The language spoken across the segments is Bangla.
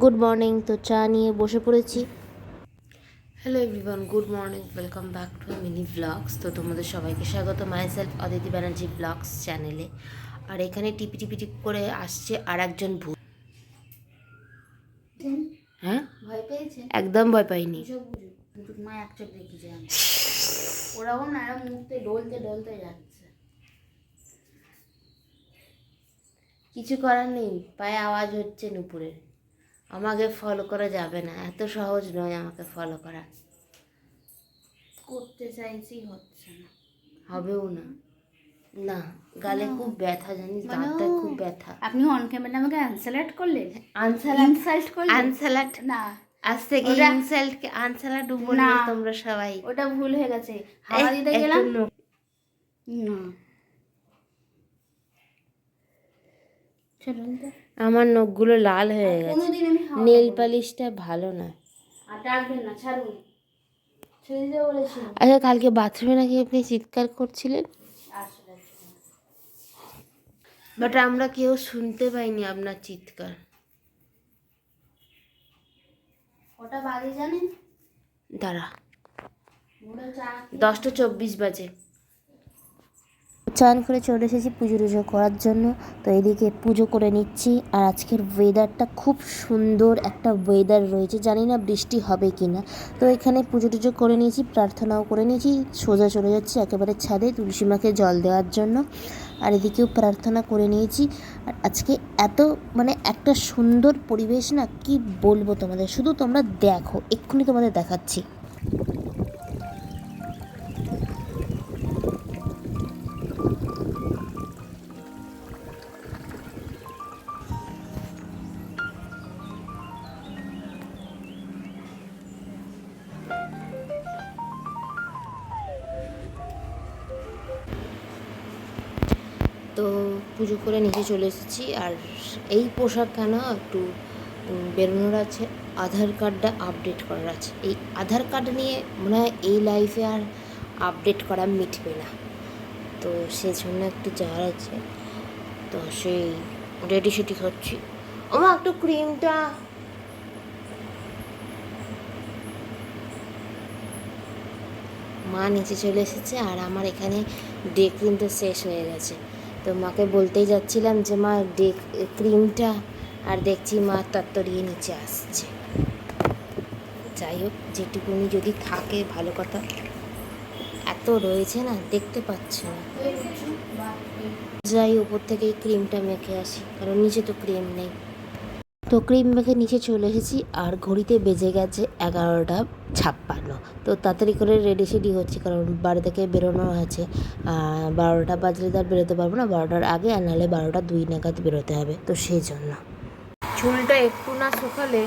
গুড মর্নিং তো চা নিয়ে বসে পড়েছি। Hello everyone good morning welcome back to mini vlogs তো তোমাদের সবাইকে স্বাগত myself Aditi Banerjee vlogs চ্যানেলে আর এখানে টিপি টিপি টিপ করে আসছে আর একজন ভূত হ্যাঁ? ভয় পেয়েছে? একদম ভয় পাইনি। মা এক চোখ ওরাও না এরা মুখতে ডলতে ডলতে যাচ্ছে। কিছু করার নেই পায়ে আওয়াজ হচ্ছে নুপুরের। আমাকে ফলো করা যাবে না। এত সহজ নয় আমাকে ফলো করা। করতে চাইছি হচ্ছে না। হবেও না। না গালে খুব ব্যথা জানিস? মানে দাঁতটা খুব ব্যথা। আপনি অন ক্যামেরা আমাকে আনসেলেক্ট করলেন আনসালাট ইনসাল্ট করলেন আনসালাট না। আজ থেকে ইনসাল্ট আনসালাট উপর তোমরা সবাই। ওটা ভুল হয়ে গেছে। হাওয়া দিতে গেলাম। না। চলুন তো। আমার নখগুলো লাল হয়ে গেছে। নেল পালিশটা ভালো না আচ্ছা কালকে বাথরুমে নাকি আপনি চিৎকার করছিলেন? বাট আমরা কেউ শুনতে পাইনি আপনার চিৎকার। কটা বাজে জানেন? দাঁড়া। দশটা চব্বিশ বাজে। চান করে চলে এসেছি পুজো টুজো করার জন্য। তো এদিকে পুজো করে নিচ্ছি। আর আজকের ওয়েদারটা খুব সুন্দর একটা ওয়েদার রয়েছে। জানি না বৃষ্টি হবে কি না তো এখানে পুজো টুজো করে নিয়েছি, প্রার্থনাও করে নিয়েছি, সোজা চলে যাচ্ছি একেবারে ছাদে তুলসী মাকে জল দেওয়ার জন্য। আর এদিকেও প্রার্থনা করে নিয়েছি। আর আজকে এত মানে একটা সুন্দর পরিবেশ না, কি বলব তোমাদের? শুধু তোমরা দেখো, এক্ষুনি তোমাদের দেখাচ্ছি। তো পুজো করে নিচে চলে এসেছি। আর এই পোশাক কেন একটু বেরোনোর আছে। আধার কার্ডটা আপডেট করার আছে। এই আধার কার্ড নিয়ে মনে হয় এই লাইফে আর আপডেট করা মিটবে না। তো সেজন্য একটু যাওয়ার আছে। তো সেই রেডি সেটি করছি। আমার একটু ক্রিমটা মা নিচে চলে এসেছে আর আমার এখানে ডে ক্রিমটা শেষ হয়ে গেছে। তো মাকে বলতেই যাচ্ছিলাম যে, মা ক্রিমটা আর দেখছি মা তত্তরিয়ে নিচে আসছে। যাই হোক যেটুকুনি যদি থাকে, ভালো কথা। এত রয়েছে না, দেখতে পাচ্ছ না। যাই উপর থেকে ক্রিমটা মেখে আসি, কারণ নিচে তো ক্রিম নেই। তো ক্রিম মেখে নিচে চলে এসেছি আর ঘড়িতে বেজে গেছে এগারোটা ছাপ্পান্ন। তো তাড়াতাড়ি করে রেডি সেডি হচ্ছে, কারণ বাড়ি থেকে বেরোনো আছে বারোটা বাজলে তো আর বেরোতে পারব না, বারোটার আগে আর নাহলে বারোটা দুই নাগাদ বেরোতে হবে, তো সেই জন্য চুলটা একটু না শুকালে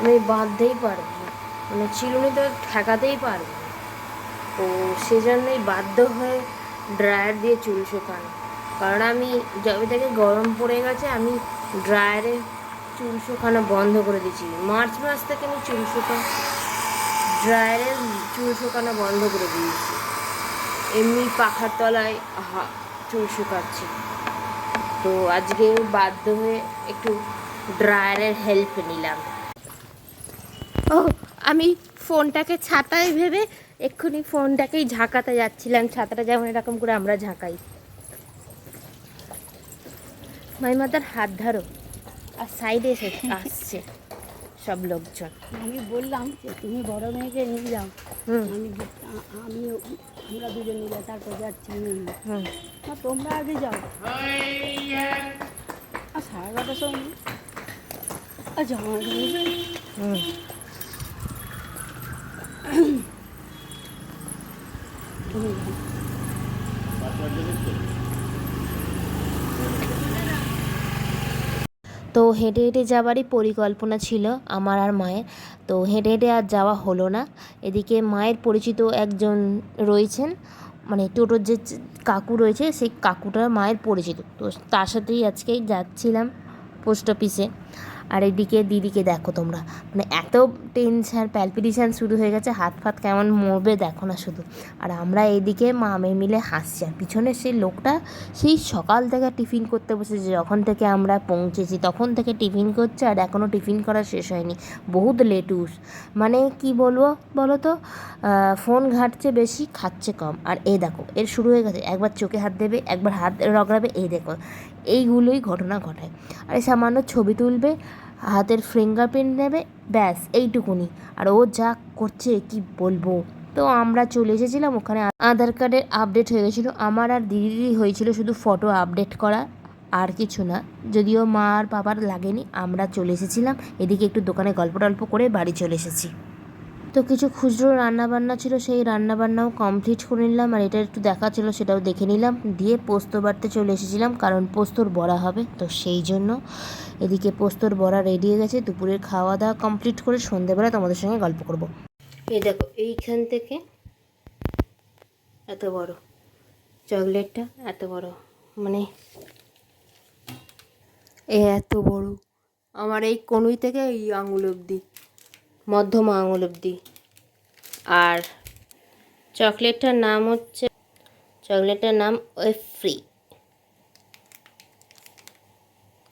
আমি বাঁধতেই পারব মানে চিরুনি তো ঠেকাতেই পারব তো সেজন্যই বাধ্য হয়ে ড্রায়ার দিয়ে চুল শুকানো। কারণ আমি যবে থেকে গরম পড়ে গেছে, আমি ড্রায়ারে চুল শুকানো বন্ধ করে দিয়েছি। মার্চ মাস থেকে আমি চুল শুকানো ড্রায়ারে চুল শুকানো বন্ধ করে দিয়েছি। এমনি পাখার তলায় হা, চুল শুকাচ্ছি। তো আজকে বাধ্য হয়ে একটু ড্রায়ারের হেল্প নিলাম। ও, আমি ফোনটাকে ছাতায় ভেবে এক্ষুনি ফোনটাকেই ঝাঁকাতে যাচ্ছিলাম। ছাতাটা যেমন এরকম করে আমরা ঝাঁকাই। মাইমাতার হাত ধরো। আর সাইডে এসে আসছে সব লোকজন। আমি বললাম যে তুমি বড় মেয়েকে নিয়ে যাও। আমি আমি আমরা দুজন মিলে তারপর যাচ্ছি না তোমরা আগে যাও। আর সাড়ে এগারোটার সময় আর জামা কাপড় হুম তুমি যাও। তো হেঁটে হেঁটে যাওয়ারই পরিকল্পনা ছিল আমার আর মায়ের। তো হেঁটে হেঁটে আর যাওয়া হলো না। এদিকে মায়ের পরিচিত একজন রয়েছেন মানে টোটোর যে কাকু রয়েছে, সেই কাকুটা মায়ের পরিচিত। তো তার সাথেই আজকে যাচ্ছিলাম পোস্ট অফিসে। আর এদিকে দিদিকে দেখো তোমরা। মানে এত টেনশন প্যালপিটেশন শুরু হয়ে গেছে, হাত ফাত কেমন মরবে দেখো না শুধু। আর আমরা এইদিকে মা মেয়ে মিলে হাসছি। আর পিছনে সেই লোকটা সেই সকাল থেকে টিফিন করতে বসেছে। যখন থেকে আমরা পৌঁছেছি, তখন থেকে টিফিন করছে আর এখনও টিফিন করা শেষ হয়নি। বহুত লেটুস। মানে কি বলব বলো তো? ফোন ঘাটছে বেশি, খাচ্ছে কম। আর এ দেখো, এর শুরু হয়ে গেছে। একবার চোখে হাত দেবে, একবার হাত রগড়াবে এই দেখো। এইগুলোই ঘটনা ঘটায়। আর সামান্য ছবি তুলবে, হাতের ফিঙ্গারপ্রিন্ট নেবে, ব্যাস, এইটুকুনি। আর ও যা করছে, কি বলব? তো আমরা চলে এসেছিলাম, ওখানে আধার কার্ডের আপডেট হয়ে গেছিল। আমার আর দিদিরই হয়েছিল শুধু ফটো আপডেট করা, আর কিছু না। যদিও মা আর বাবার লাগেনি, আমরা চলে এসেছিলাম। এদিকে একটু দোকানে গল্প টল্প করে বাড়ি চলে এসেছি। তো কিছু খুচরো রান্নাবান্না ছিল, সেই রান্নাবান্নাও কমপ্লিট করে নিলাম। আর এটা একটু দেখা ছিল, সেটাও দেখে নিলাম। দিয়ে পোস্ত বাড়তে চলে এসেছিলাম, কারণ পোস্তর বড়া হবে। তো সেই জন্য এদিকে পোস্তর বড়া রেডি হয়ে গেছে। দুপুরের খাওয়া দাওয়া কমপ্লিট করে সন্ধেবেলা তোমাদের সঙ্গে গল্প করব। এই দেখো, এইখান থেকে এত বড় চকলেটটা, এত বড়। মানে এ এত বড়। আমার এই কনুই থেকে এই আঙুল অবধি। মধ্যমা আঙুল অবধি আর চকলেটটার নাম হচ্ছে, চকলেটটার নাম ওয়েফ্রি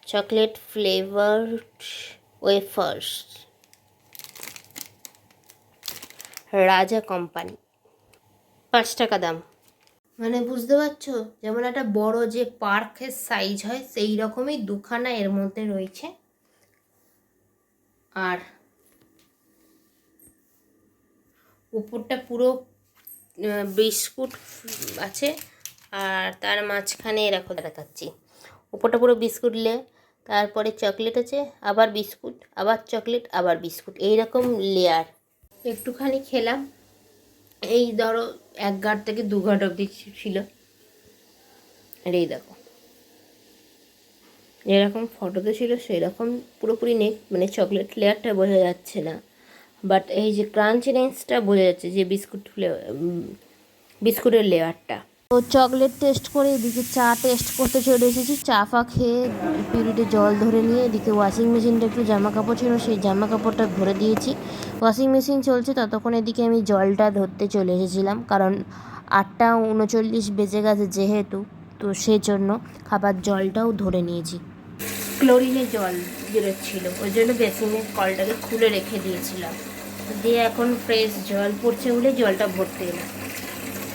chocolate flavour wafers. Raja company. পাঁচ টাকা দাম। মানে বুঝতে পারছ? যেমন একটা বড় যে পার্কের সাইজ হয় সেই রকমই দুখানা এর মধ্যে রয়েছে। আর উপরটা পুরো বিস্কুট আছে আর তার মাঝখানে এরকম দেখাচ্ছি। উপরটা পুরো বিস্কুট লে, তারপরে চকলেট আছে, আবার বিস্কুট, আবার চকলেট, আবার বিস্কুট এই রকম লেয়ার একটুখানি খেলাম, এই ধরো এক ঘাট থেকে দু ঘাট অবধি ছিল। আর এই দেখো, যেরকম ফটোতে ছিল, সেরকম পুরোপুরি নেই মানে চকলেট লেয়ারটা বোঝা যাচ্ছে না। বাট এই যে ক্রাঞ্চিনেসটা বোঝা যাচ্ছে যে বিস্কুট বিস্কুটের লেয়ারটা। তো চকলেট টেস্ট করে এদিকে চা টেস্ট করতে চলে এসেছি। চা ফা খেয়ে পিরিটে জল ধরে নিয়ে এদিকে ওয়াশিং মেশিনটা একটু জামা কাপড় ছিল সেই জামা কাপড়টা ভরে দিয়েছি। ওয়াশিং মেশিন চলছে ততক্ষণ এদিকে আমি জলটা ধরতে চলে এসেছিলাম কারণ আটটা উনচল্লিশ বেজে গেছে যেহেতু তো সেজন্য খাবার জলটাও ধরে নিয়েছি। ক্লোরিনের জল বেরোচ্ছিল ওই জন্য বেসিনের কলটাকে খুলে রেখে দিয়েছিলাম। দিয়ে এখন ফ্রেশ জল পড়ছে বলে জলটা ভরতে এলাম।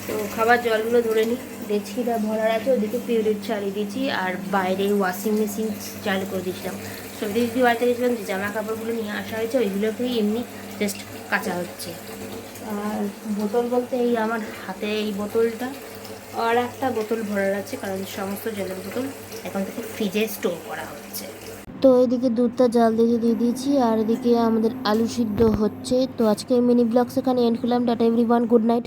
তো খাবার জলগুলো ধরে নিই ডেচকিটা ভরার আছে, ওদিকে পিউরিট চালিয়ে দিয়েছি, আর বাইরে ওয়াশিং মেশিন চালু করে দিয়েছিলাম। সবজি যদি বাড়িতে গেছিলাম যে জামা কাপড়গুলো নিয়ে আসা হয়েছে, ওইগুলোকেই এমনি জাস্ট কাচা হচ্ছে। আর বোতল বলতে এই আমার হাতে এই বোতলটা, আর একটা বোতল ভরার আছে, কারণ সমস্ত জলের বোতল এখন থেকে ফ্রিজে স্টোর করা হচ্ছে। তো এদিকে দুধটা জাল দিয়ে দিয়ে দিয়েছি, আর এদিকে আমাদের আলু সিদ্ধ হচ্ছে। তো আজকে মিনি ব্লগস এখানে এন্ড করলাম। Tata everyone good night